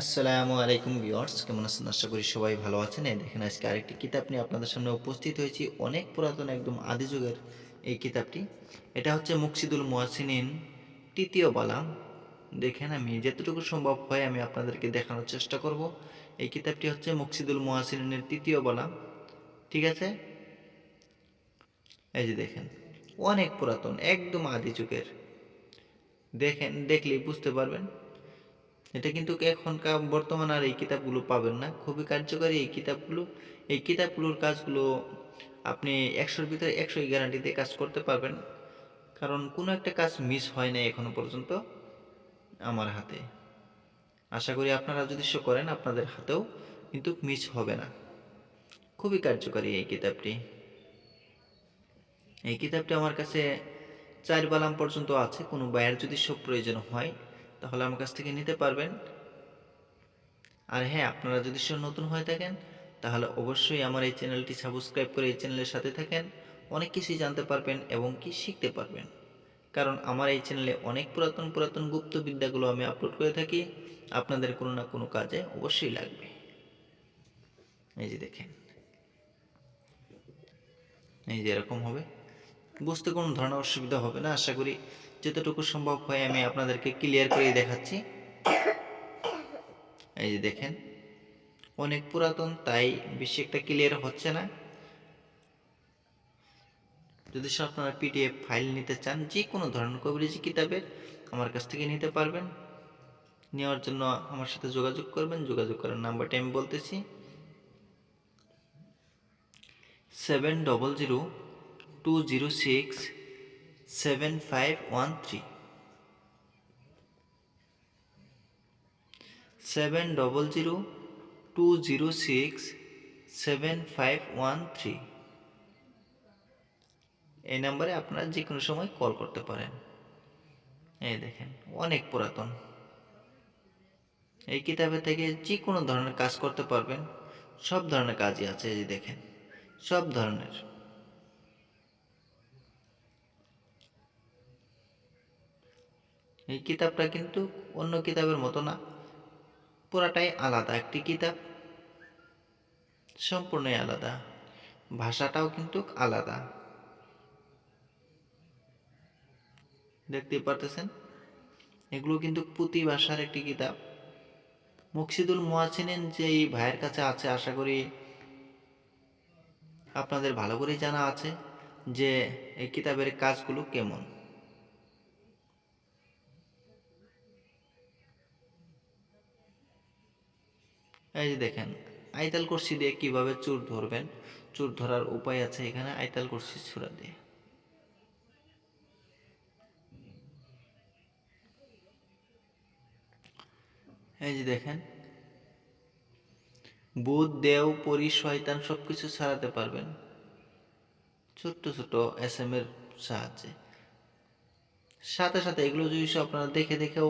আসসালামু আলাইকুম ভিউয়ার্স, কেমন আছেন? আশা করি সবাই ভালো আছেন। এই দেখেন, আজকে আরেকটি কিতাব নিয়ে আপনাদের সামনে উপস্থিত হয়েছি। অনেক পুরাতন, একদম আদি যুগের এই কিতাবটি। এটা হচ্ছে মুকসিদুল মুয়াসিনিন তৃতীয় বালা। দেখেন, আমি যতটুকু সম্ভব হয় আমি আপনাদেরকে দেখানোর চেষ্টা করব। এই কিতাবটি হচ্ছে মুকসিদুল মুয়াসিনের তৃতীয় বালা। ঠিক আছে? এই যে দেখেন, অনেক পুরাতন, একদম আদি যুগের। দেখেন, দেখলেই বুঝতে পারবেন। এটা কিন্তু এখনকার বর্তমান আর এই কিতাবগুলো পাবেন না। খুবই কার্যকারী এই কিতাবগুলো। এই কিতাবগুলোর কাজগুলো আপনি একশোর ভিতরে একশোই গ্যারান্টি দিয়ে কাজ করতে পারবেন। কারণ কোনো একটা কাজ মিস হয় না এখনও পর্যন্ত আমার হাতে। আশা করি আপনারা যদি শো করেন আপনাদের হাতেও কিন্তু মিস হবে না। খুবই কার্যকারী এই কিতাবটি। এই কিতাবটি আমার কাছে চার বালাম পর্যন্ত আছে। কোনো বায়ের যদি সব প্রয়োজন হয় তাহলে আমার কাছ থেকে নিতে পারবেন। আর হ্যাঁ আপনারা যদি সব নতুন হয়ে থাকেন, তাহলে অবশ্যই আমার এই চ্যানেলটি সাবস্ক্রাইব করে এই চ্যানেলের সাথে থাকেন। অনেক কিছুই জানতে পারবেন এবং কি শিখতে পারবেন। কারণ আমার এই চ্যানেলে অনেক পুরাতন পুরাতন গুপ্ত বিদ্যাগুলো আমি আপলোড করে থাকি। আপনাদের কোনো না কোনো কাজে অবশ্যই লাগবে। এই যে দেখেন। এই যে এরকম হবে। বুঝতে কোনো ধরনের অসুবিধা হবে না। আশা করি যতটুকু সম্ভব হয় আমি আপনাদেরকে ক্লিয়ার করে দেখাচ্ছি। এই যে দেখেন, অনেক পুরাতন, তাই বেশি একটা ক্লিয়ার হচ্ছে না। যদি আপনারা পিডিএফ ফাইল নিতে চান যে কোনো ধরনের কবিরাজি কিতাবের আমার কাছ থেকে নিতে পারবেন। নেওয়ার জন্য আমার সাথে যোগাযোগ করবেন। যোগাযোগ করার নাম্বারটা আমি বলতেছি। Seven double zero two zero six seven five one three seven double zero two zero six seven five one three এই নাম্বারে আপনারা যে কোনো সময় কল করতে পারেন। এই দেখেন, অনেক পুরাতন। এই কিতাবে থেকে যে কোনো ধরনের কাজ করতে পারবেন। সব ধরনের কাজই আছে, এই দেখেন, সব ধরনের। এই কিতাবটা কিন্তু অন্য কিতাবের মতো না। পুরাটাই আলাদা, একটি কিতাব সম্পূর্ণই আলাদা। ভাষাটাও কিন্তু আলাদা। দেখতেই পারতেছেন? এগুলো কিন্তু পুঁতি ভাষার একটি কিতাব। মুকসিদুল মোয়াসিনের যে এই ভাইয়ের কাছে আছে, আশা করি আপনাদের ভালো করেই জানা আছে যে এই কিতাবের কাজগুলো কেমন। এই যে দেখেন আইতাল কুরসি দিয়ে কীভাবে চুর ধরবেন? চুর ধরার উপায় আছে এখানে আইতাল কুরসি ছুরা দিয়ে। এই যে দেখেন, বুধ, দেও, পরি, শয়তান সব কিছু ছাড়াতে পারবেন। ছোট্ট ছোট এস এম এর সাহায্যে। সাথে সাথে এগুলো যদি আপনারা দেখে দেখেও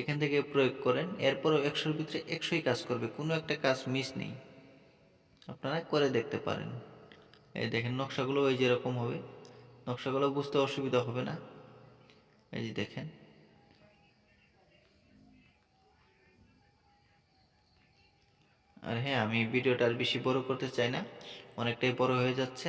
এখান থেকে প্রয়োগ করেন, এরপরেও একশোর ভিতরে একশোই কাজ করবে, কোনো একটা কাজ মিস নেই। আপনারা করে দেখতে পারেন। এই দেখেন নকশাগুলো ওই যেরকম হবে, নকশাগুলো বুঝতে অসুবিধা হবে না। এই যে দেখেন। আর হ্যাঁ আমি ভিডিওটা আর বেশি বড় করতে চাই না, অনেকটাই বড় হয়ে যাচ্ছে।